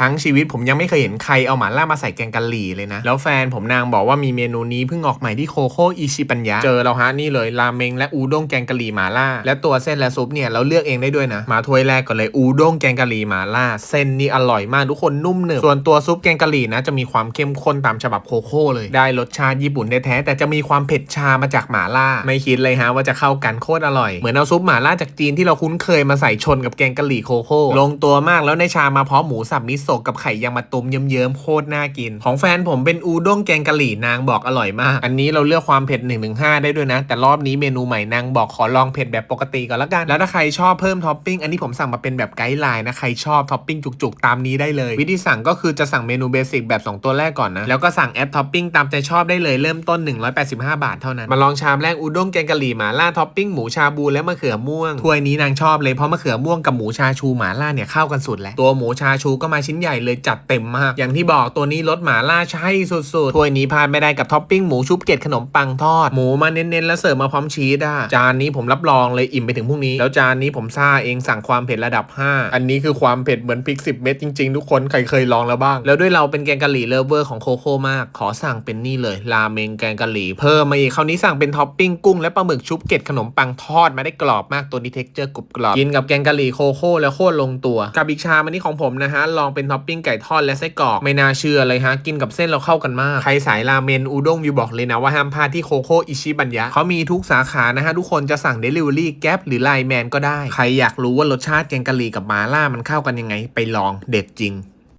ทั้งชีวิตผมยังไม่เคยเห็นใครเอาหมาล่ามาใส่แกงกะหรี่เลยนะ แล้วแฟนผมนางบอกว่ามีเมนูนี้เพิ่งออกใหม่ที่โคโค่อิชิปัญญาเจอแล้วฮะนี่เลยราเมงและอูด้งแกงกะหรี่หมาล่า และตัวเส้นและซุปเนี่ยเราเลือกเองได้ด้วยนะมาถ้วยแรกก่อนเลยอูด้งแกงกะหรี่หมาล่า เส้นนี่อร่อยมากทุกคนนุ่มหนึบส่วนตัวซุปแกงกะหรี่นะจะมีความเข้มข้นตามฉบับโคโค่เลยได้รสชาติญี่ปุ่นแท้แต่จะมีความเผ็ดชามาจากหมาล่า ไม่คิดเลยฮะว่าจะเข้ากันโคตรอร่อยเหมือนเอาซุปหมาล่าจากจีนที่เราคุ้นเคยมาใส่ชนกับแกงกะหรี่โคโค่ลงตัวมากแล้วในชามาพร้อมหมูสับมิโซะกับไข่ยางมะตุมเยิ้มๆโคตรน่ากิน ของแฟนผมเป็นอูด้งแกงกะหรี่นางบอกอร่อยมาก อันนี้เราเลือกความเผ็ด1นถึงหได้ด้วยนะ แต่รอบนี้เมนูใหม่นางบอกขอลองเผ็ดแบบปกติก่อนละกัน แล้วถ้าใครชอบเพิ่มท็อปปิ้งอันนี้ผมสั่งมาเป็นแบบไกด์ไลน์นะใครชอบท็อปปิ้งจุกๆตามนี้ได้เลย วิธีสั่งก็คือจะสั่งเมนูเบสิกแบบ 2 ตัวแรกก่อนนะแล้วก็สั่งแอดท็อปปิ้งตามใจชอบได้เลยเริ่มต้น 185 บาทเท่านั้นมาลองชามแรกอูด้งแกงกะหรี่หมาล่าท็อปปิ้งหมูชาบูและมะเขือม่วงถ้วยนี้นางชอบเลยเพราะมะเขือม่วงกับหมูชาชูหมาล่าเนี่ยเข้ากันสุดแหละตัวหมูชาชูก็มาชิ้นใหญ่เลยจัดเต็มมาก อย่างที่บอกตัวนี้รสหมาล่าใช่สุดๆถ้วยนี้พลาดไม่ได้กับท็อปปิ้งหมูชุบเกล็ดขนมปังทอดหมูมาเน้นๆแล้วเสิร์ฟมาพร้อมชีสอะจานนี้ผมรับรองเลยอิ่มไปถึงพรุ่งนี้ แล้วจานนี้ผมซ่าเองสั่งความเผ็ดระดับ 5 อันนี้คือความเผ็ดเหมือนพริก 10 เม็ดจริงๆ ทุกคนใครเคยลองแล้วบ้าง แล้วด้วยเราเป็นแกงกะหรี่เลเวอร์ของโคโค่มาก ขอสั่งเป็นนี่เลยราเมงแกงกะหรี่เพิ่มมาอีกคราวนี้สั่งเป็นท็อปปิ้งกุ้งและปลาหมึกชุบเกล็ดขนมปังทอดมาได้กรอบมากตัวนี้เท็กเจอร์กรุบกรอบกินกับแกงกะหรี่โคโค่แล้วโคตรลงตัวกับอีกชามอันนี้ของผมนะฮะลองเป็นท็อปปิ้งไก่ทอดและไส้กรอกไม่น่าเชื่อเลยฮะกินกับเส้นเราเข้ากันมาก ใครสายราเมนอูด้งวิวบอกเลยนะว่าห้ามพลาดที่โคโค่อิชิบัญญะเขามีทุกสาขานะฮะทุกคนจะสั่งเดลิเวอรี่แก๊ปหรือไลน์แมนก็ได้ ใครอยากรู้ว่ารสชาติแกงกะหรี่กับมาล่ามันเข้ากันยังไง ไปลองเด็ดจริง